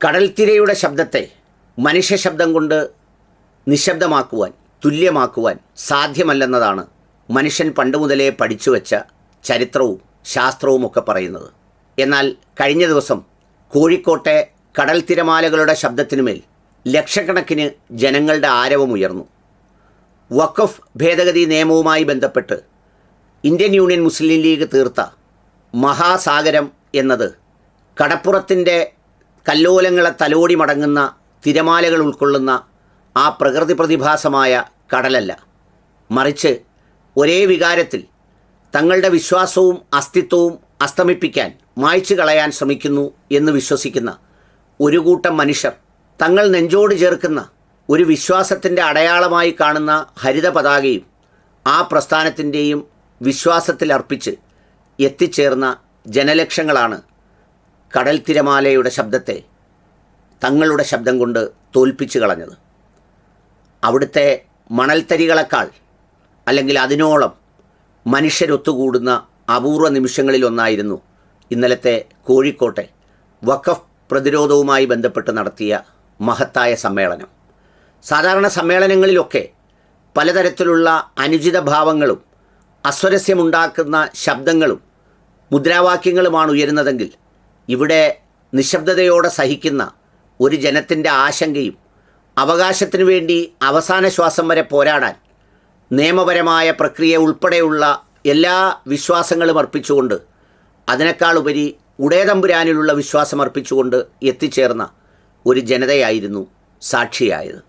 കടൽത്തിരയുടെ ശബ്ദത്തെ മനുഷ്യ ശബ്ദം കൊണ്ട് നിശബ്ദമാക്കുവാൻ തുല്യമാക്കുവാൻ സാധ്യമല്ലെന്നതാണ് മനുഷ്യൻ പണ്ട് മുതലേ പഠിച്ചു വെച്ച ചരിത്രവും ശാസ്ത്രവുമൊക്കെ പറയുന്നത്. എന്നാൽ കഴിഞ്ഞ ദിവസം കോഴിക്കോട്ടെ കടൽ തിരമാലകളുടെ ശബ്ദത്തിനുമേൽ ലക്ഷക്കണക്കിന് ജനങ്ങളുടെ ആരവമുയർന്നു വഖഫ് ഭേദഗതി നിയമവുമായി ബന്ധപ്പെട്ട് ഇന്ത്യൻ യൂണിയൻ മുസ്ലിം ലീഗ് തീർത്ത മഹാസാഗരം എന്നത് കടപ്പുറത്തിന്റെ കല്ലോലങ്ങളെ തലോടി മടങ്ങുന്ന തിരമാലകൾ ഉൾക്കൊള്ളുന്ന ആ പ്രകൃതി പ്രതിഭാസമായ കടലല്ല. മറിച്ച് ഒരേ വികാരത്തിൽ തങ്ങളുടെ വിശ്വാസവും അസ്തിത്വവും അസ്തമിപ്പിക്കാൻ മായ്ച്ചു കളയാൻ ശ്രമിക്കുന്നു എന്ന് വിശ്വസിക്കുന്ന ഒരു കൂട്ടം മനുഷ്യർ തങ്ങൾ നെഞ്ചോട് ചേർക്കുന്ന ഒരു വിശ്വാസത്തിന്റെ അടയാളമായി കാണുന്ന ഹരിത പതാകയും ആ പ്രസ്ഥാനത്തിന്റെയും വിശ്വാസത്തിൽ അർപ്പിച്ച് എത്തിച്ചേർന്ന ജനലക്ഷങ്ങളാണ് കടൽ തിരമാലയുടെ ശബ്ദത്തെ തങ്ങളുടെ ശബ്ദം കൊണ്ട് തോൽപ്പിച്ചു കളഞ്ഞത്. അവിടുത്തെ മണൽത്തരികളെക്കാൾ അല്ലെങ്കിൽ അതിനോളം മനുഷ്യരൊത്തുകൂടുന്ന അപൂർവ നിമിഷങ്ങളിലൊന്നായിരുന്നു ഇന്നലത്തെ കോഴിക്കോട്ടെ വഖഫ് പ്രതിരോധവുമായി ബന്ധപ്പെട്ട് നടത്തിയ മഹത്തായ സമ്മേളനം. സാധാരണ സമ്മേളനങ്ങളിലൊക്കെ പലതരത്തിലുള്ള അനുചിത ഭാവങ്ങളും അസ്വരസ്യമുണ്ടാക്കുന്ന ശബ്ദങ്ങളും മുദ്രാവാക്യങ്ങളുമാണ് ഉയരുന്നതെങ്കിൽ ഇവിടെ നിശബ്ദതയോടെ സഹിക്കുന്ന ഒരു ജനത്തിന്റെ ആശങ്കയും അവകാശത്തിനു വേണ്ടി അവസാന ശ്വാസം വരെ പോരാടാൻ നിയമപരമായ പ്രക്രിയ ഉൾപ്പെടെയുള്ള എല്ലാ വിശ്വാസങ്ങളും അർപ്പിച്ചുകൊണ്ട് അതിനേക്കാൾ ഉപരി ഉടയതമ്പുരാനിലുള്ള വിശ്വാസം അർപ്പിച്ചുകൊണ്ട് എത്തിച്ചേർന്ന ഒരു ജനതയായിരുന്നു സാക്ഷിയായത്.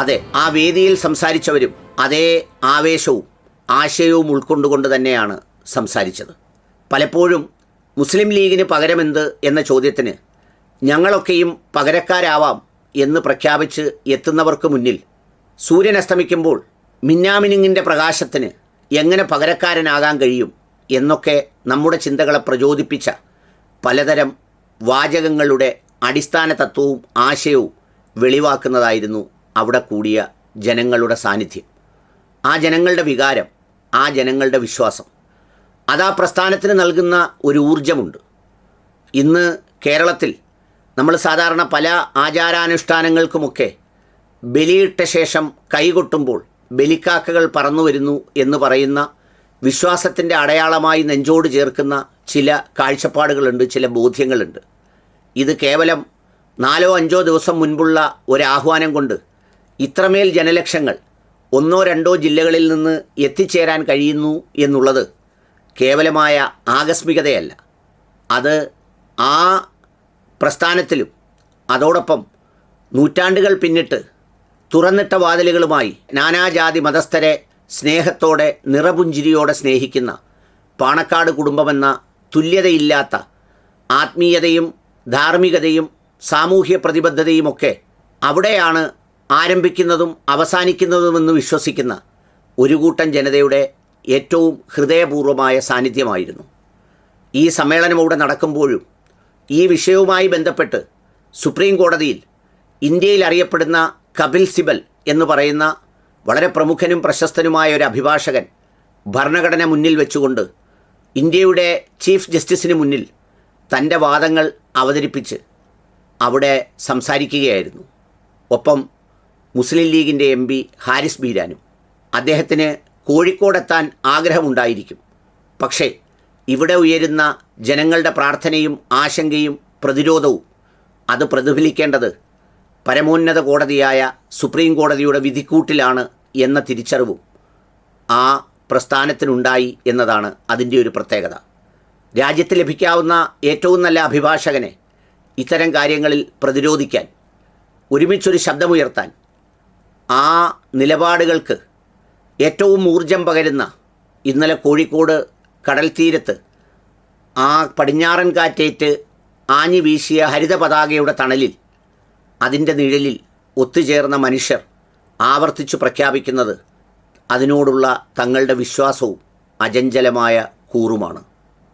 അതെ ആ വേദിയിൽ സംസാരിച്ചവരും അതേ ആവേശവും ആശയവും ഉൾക്കൊണ്ടുകൊണ്ട് തന്നെയാണ് സംസാരിച്ചത്. പലപ്പോഴും മുസ്ലിം ലീഗിന് പകരമെന്ത് എന്ന ചോദ്യത്തിന് ഞങ്ങളൊക്കെയും പകരക്കാരാവാം എന്ന് പ്രഖ്യാപിച്ച് എത്തുന്നവർക്ക് മുന്നിൽ സൂര്യൻ അസ്തമിക്കുമ്പോൾ മിന്നാമിനുങ്ങിന്റെ പ്രകാശത്തിന് എങ്ങനെ പകരക്കാരനാകാൻ കഴിയും എന്നൊക്കെ നമ്മുടെ ചിന്തകളെ പ്രചോദിപ്പിച്ച പലതരം വാചകങ്ങളുടെ അടിസ്ഥാന തത്വവും ആശയവും വെളിവാക്കുന്നതായിരുന്നു അവിടെ കൂടിയ ജനങ്ങളുടെ സാന്നിധ്യം. ആ ജനങ്ങളുടെ വികാരം ആ ജനങ്ങളുടെ വിശ്വാസം. അത് ആ പ്രസ്ഥാനത്തിന് നൽകുന്ന ഒരു ഊർജമുണ്ട് ഇന്ന് കേരളത്തിൽ നമ്മൾ സാധാരണ പല ആചാരാനുഷ്ഠാനങ്ങൾക്കുമൊക്കെ ബലിയിട്ട ശേഷം കൈകൊട്ടുമ്പോൾ ബലിക്കാക്കകൾ പറന്നു വരുന്നു എന്ന് പറയുന്ന വിശ്വാസത്തിന്റെ അടയാളമായി നെഞ്ചോട് ചേർക്കുന്ന ചില കാഴ്ചപ്പാടുകളുണ്ട് ചില ബോധ്യങ്ങളുണ്ട്. ഇത് കേവലം നാലോ അഞ്ചോ ദിവസം മുൻപുള്ള ഒരാഹ്വാനം കൊണ്ട് ഇത്രമേൽ ജനലക്ഷങ്ങൾ ഒന്നോ രണ്ടോ ജില്ലകളിൽ നിന്ന് എത്തിച്ചേരാൻ കഴിയുന്നു എന്നുള്ളത് കേവലമായ ആകസ്മികതയല്ല. അത് ആ പ്രസ്ഥാനത്തിലും അതോടൊപ്പം നൂറ്റാണ്ടുകൾ പിന്നിട്ട് തുറന്നിട്ട വാതിലുകളുമായി നാനാജാതി മതസ്ഥരെ സ്നേഹത്തോടെ നിറപുഞ്ചിരിയോടെ സ്നേഹിക്കുന്ന പാണക്കാട് കുടുംബമെന്ന തുല്യതയില്ലാത്ത ആത്മീയതയും ധാർമ്മികതയും സാമൂഹ്യ പ്രതിബദ്ധതയുമൊക്കെ അവിടെയാണ് ആരംഭിക്കുന്നതും അവസാനിക്കുന്നതുമെന്ന് വിശ്വസിക്കുന്ന ഒരു കൂട്ടം ജനതയുടെ ഏറ്റവും ഹൃദയപൂർവമായ സാന്നിധ്യമായിരുന്നു. ഈ സമ്മേളനം ഇവിടെ നടക്കുമ്പോഴും ഈ വിഷയവുമായി ബന്ധപ്പെട്ട് സുപ്രീം കോടതിയിൽ ഇന്ത്യയിൽ അറിയപ്പെടുന്ന കപിൽ സിബൽ എന്ന് പറയുന്ന വളരെ പ്രമുഖനും പ്രശസ്തനുമായ ഒരു അഭിഭാഷകൻ ഭരണഘടന മുന്നിൽ വെച്ചുകൊണ്ട് ഇന്ത്യയുടെ ചീഫ് ജസ്റ്റിസിന് മുന്നിൽ തന്റെ വാദങ്ങൾ അവതരിപ്പിച്ച് അവിടെ സംസാരിക്കുകയായിരുന്നു. ഒപ്പം മുസ്ലിം ലീഗിന്റെ എം പി ഹാരിസ് ബീരാനും. അദ്ദേഹത്തിന് കോഴിക്കോടെത്താൻ ആഗ്രഹമുണ്ടായിരിക്കും. പക്ഷേ ഇവിടെ ഉയരുന്ന ജനങ്ങളുടെ പ്രാർത്ഥനയും ആശങ്കയും പ്രതിരോധവും അത് പ്രതിഫലിക്കേണ്ടത് പരമോന്നത കോടതിയായ സുപ്രീം കോടതിയുടെ വിധിക്കൂട്ടിലാണ് എന്ന തിരിച്ചറിവും ആ പ്രസ്ഥാനത്തിനുണ്ടായി എന്നതാണ് അതിന്റെ ഒരു പ്രത്യേകത. രാജ്യത്ത് ലഭിക്കാവുന്ന ഏറ്റവും നല്ല അഭിഭാഷകനെ ഇത്തരം കാര്യങ്ങളിൽ പ്രതിരോധിക്കാൻ ഒരുമിച്ചൊരു ശബ്ദമുയർത്താൻ ആ നിലപാടുകൾക്ക് ഏറ്റവും ഊർജം പകരുന്ന ഇന്നലെ കോഴിക്കോട് കടൽ തീരത്ത് ആ പടിഞ്ഞാറൻ കാറ്റേറ്റ് ആഞ്ഞു വീശിയ ഹരിത പതാകയുടെ തണലിൽ അതിന്റെ നിഴലിൽ ഒത്തുചേർന്ന മനുഷ്യർ ആവർത്തിച്ചു പ്രഖ്യാപിക്കുന്നത് അതിനോടുള്ള തങ്ങളുടെ വിശ്വാസവും അജഞ്ചലമായ കൂറുമാണ്.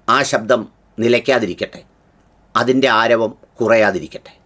ആ ശബ്ദം നിലയ്ക്കാതിരിക്കട്ടെ. അതിന്റെ ആരവം കുറയാതിരിക്കട്ടെ.